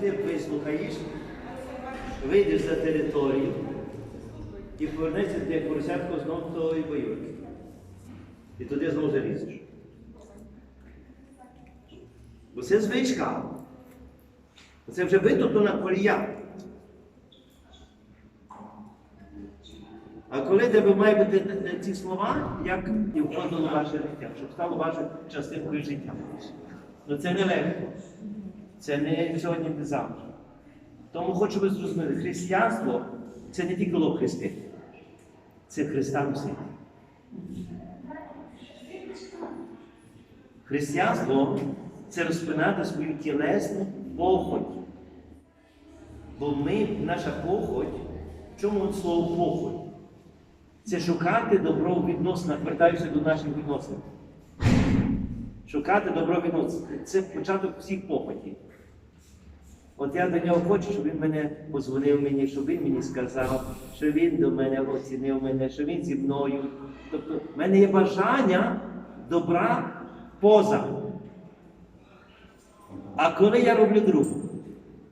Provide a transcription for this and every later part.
Ти вислухаєш, вийдеш за територію і повернешся де поросятко знову до тої бойовки. І туди знову залізеш. Бо це звичка. Це вже витоптана колія. А коли тебе має бути ці слова, як і входило ваше життя, щоб стало вашою частинкою життя. Ну це не легко. Це не сьогодні, не завтра. Тому хочу ви зрозуміли, християнство це не тільки лоб Христи, це Христа носити. Християнство це розпинати свою тілесну похоть. Бо ми, наша похоть, чому слово похоть? Це шукати добро в відносинах, вертаюся до наших відносин. Шукати добро в. Це початок всіх похотів. От я до нього хочу, щоб він мене позвонив мені, щоб він мені сказав, що він до мене оцінив мене, що він зі мною. Тобто в мене є бажання добра поза. А коли я роблю другу,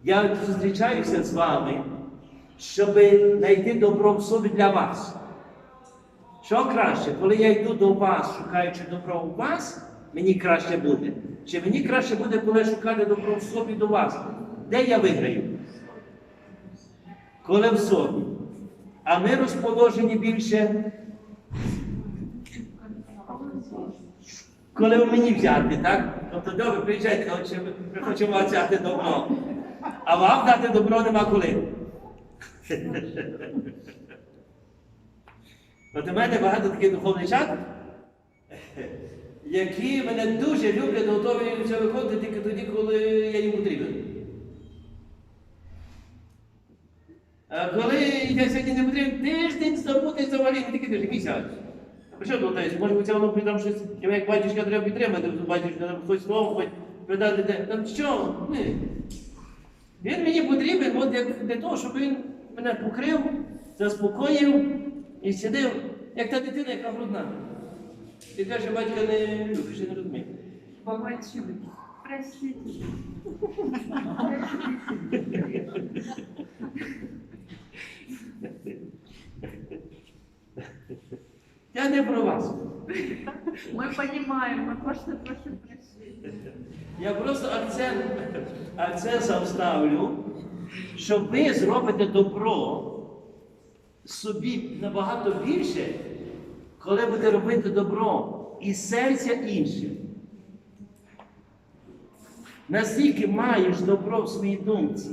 я зустрічаюся з вами, щоб знайти добро в собі для вас. Що краще, коли я йду до вас, шукаючи добро у вас, мені краще буде. Чи мені краще буде, коли шукати добро в собі до вас? Де я виграю? Коли в собі. А ми розположені більше. Коли в мені взяти, так? Тобто добре, приїжджайте, ми хочемо взяти добро. А вам дати добро нема коли. От у мене багато таких духовничат, які мене дуже люблять, готові це виходити тільки тоді, коли я їм потрібен. А коли я сьогодні не потрібен, тиждень забути взагалі, не тільки тиждень, місяць. А що тут десь? Може бути, воно там щось, як батюшка треба підтримати, батюшка там хоч слово, хоч придати де. Там що? Ні. Він мені потрібен от як для того, щоб він мене покрив, заспокоїв і сидив, як та дитина, яка грудна. І каже, батька не любиш, я не розумію. Помочу. Простите. Я не про вас. Мы понимаем, мы просто просим прощения. Я просто акцент, акцент ставлю, що ви зробите добро собі набагато більше, коли будете робити добро із серця іншим. Наскільки маєш добро в своїй думці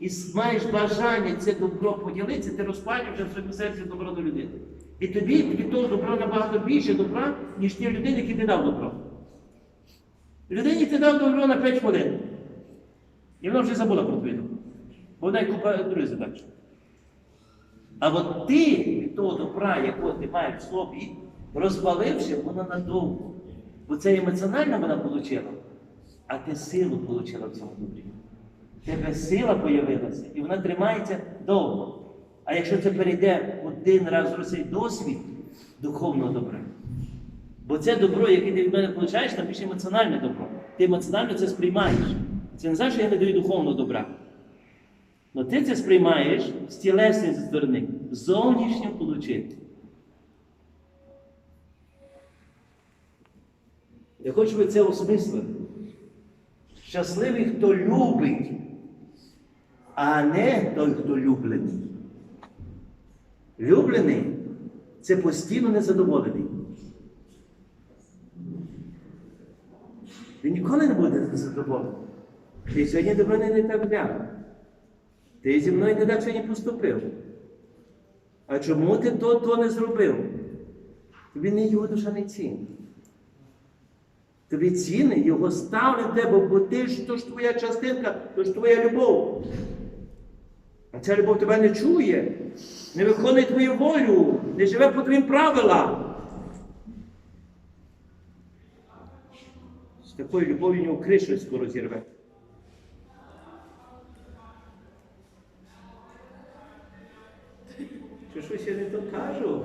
і маєш бажання це добро поділитися, ти розпалюєш в своєму серці добро до людини. І тобі від того добра набагато більше добра, ніж ті людини, які ти дав добро. Людині ти дав добро на 5 хвилин. І вона вже забула про твою. Бо вона й купа других задач. А от ти того добра, якого ти маєш в собі, розпаливши, воно надовго. Бо це емоціонально вона отримала, а ти силу отримала в цьому добрі. В тебе сила появилася, і вона тримається довго. А якщо це перейде один раз в цей досвід духовного добра, Бо це добро, яке ти від мене получаєш, там більше емоціональне добро. Ти емоціонально це сприймаєш. Це не значить, що я не даю духовного добра. Але ти це сприймаєш з тілесної сторони, зовнішньо отримати. Я хочу, ви це осмислили. Щасливий, хто любить, а не той, хто люблений. Люблений це постійно незадоволений. Він ніколи не буде задоволений. Ти сьогодні до мене не так глянув. Ти зі мною не так сьогодні поступив. А чому ти то, то не зробив? Тобі не його душа не цінить. Тобі цінить його ставлення в тебе, бо ти ж то ж твоя частинка, то ж твоя любов. А ця любов тебе не чує, не виконує твою волю, не живе по твоїм правилам. З такою любов'ю нього кришу скоро зірве. Чи щось я не то кажу?